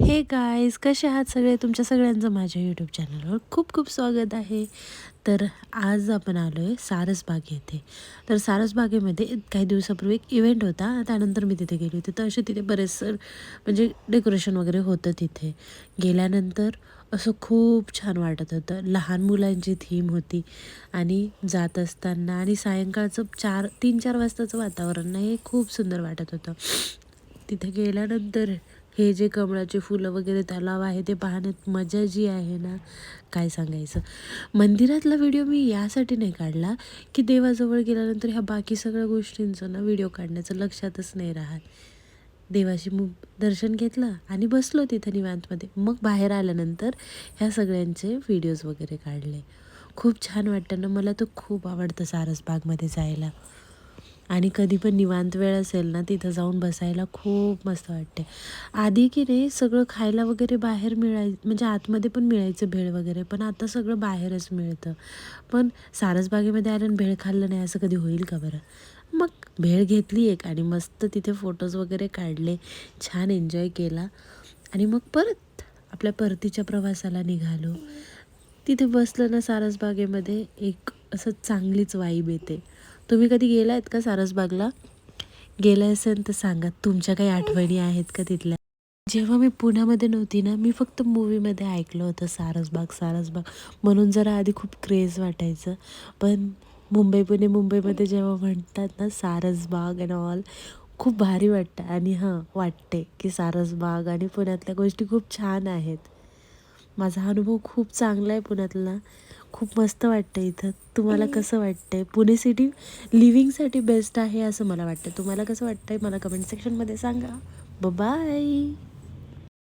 हे गाईज कसे आहात सगळे? तुमच्या सगळ्यांचं माझ्या यूट्यूब चॅनलवर खूप खूप स्वागत आहे. तर आज आपण आलो आहे सारसबाग येथे. तर सारसबागेमध्ये काही दिवसापूर्वी एक इव्हेंट होता. त्यानंतर मी तिथे गेली होती. तर असे तिथे बरेचसं म्हणजे डेकोरेशन वगैरे होतं तिथे. गेल्यानंतर असं खूप छान वाटत होतं. लहान मुलांची थीम होती. आणि जात असताना आणि सायंकाळचं चार तीन चार वाजताचं वातावरण हे खूप सुंदर वाटत होतं. तिथे गेल्यानंतर हे जे कमळाचे फुलं वगैरे तलाव आहे ते पाहण्यात मजा जी आहे ना काय सांगायचं? मंदिरातला व्हिडिओ मी यासाठी नाही काढला की देवाजवळ गेल्यानंतर ह्या बाकी सगळ्या गोष्टींचं ना व्हिडिओ काढण्याचं लक्षातच नाही राहत. देवाशी मग दर्शन घेतलं आणि बसलो तिथं निवांतमध्ये. मग बाहेर आल्यानंतर ह्या सगळ्यांचे व्हिडिओज वगैरे काढले. खूप छान वाटतं ना मला तर खूप आवडतं सारसबागमध्ये जायला. आणि कधी पण निवांत वेळ असेल ना तिथं जाऊन बसायला खूप मस्त वाटते आधी की नाही सगळं खायला वगैरे बाहेर मिळाय म्हणजे आतमध्ये पण मिळायचं भेळ वगैरे पण आता सगळं बाहेरच मिळतं. पण सारसबागेमध्ये आलं भेळ खाल्लं नाही असं कधी होईल का बरं? मग भेळ घेतली एक आणि मस्त तिथे फोटोज वगैरे काढले छान एन्जॉय केला. आणि मग परत आपल्या परतीच्या प्रवासाला निघालो. तिथे बसलं ना सारसबागेमध्ये एक असं चांगलीच वाईब येते. तुम्ही कधी गेला आहेत का सारसबागला गेला असेल तर सांगा. तुमच्या काही आठवणी आहेत का तिथल्या? जेव्हा मी पुण्यामध्ये नव्हती ना मी फक्त मूवीमध्ये ऐकलं होतं सारसबाग सारसबाग म्हणून जरा आधी खूप क्रेज वाटायचं. पण मुंबई पुणे मुंबईमध्ये जेव्हा म्हणतात ना सारसबाग अँड ऑल खूप भारी वाटतं. आणि हां वाटते की सारसबाग आणि पुण्यातल्या गोष्टी खूप छान आहेत. माझा अनुभव खूप चांगला आहे पुण्यातला. खूप मस्त वाटतं इथं. तुम्हाला कसं वाटतंय? पुणे सिटी लिव्हिंगसाठी बेस्ट आहे असं मला वाटतं. तुम्हाला कसं वाटतंय? मला कमेंट सेक्शनमध्ये सांगा. बाय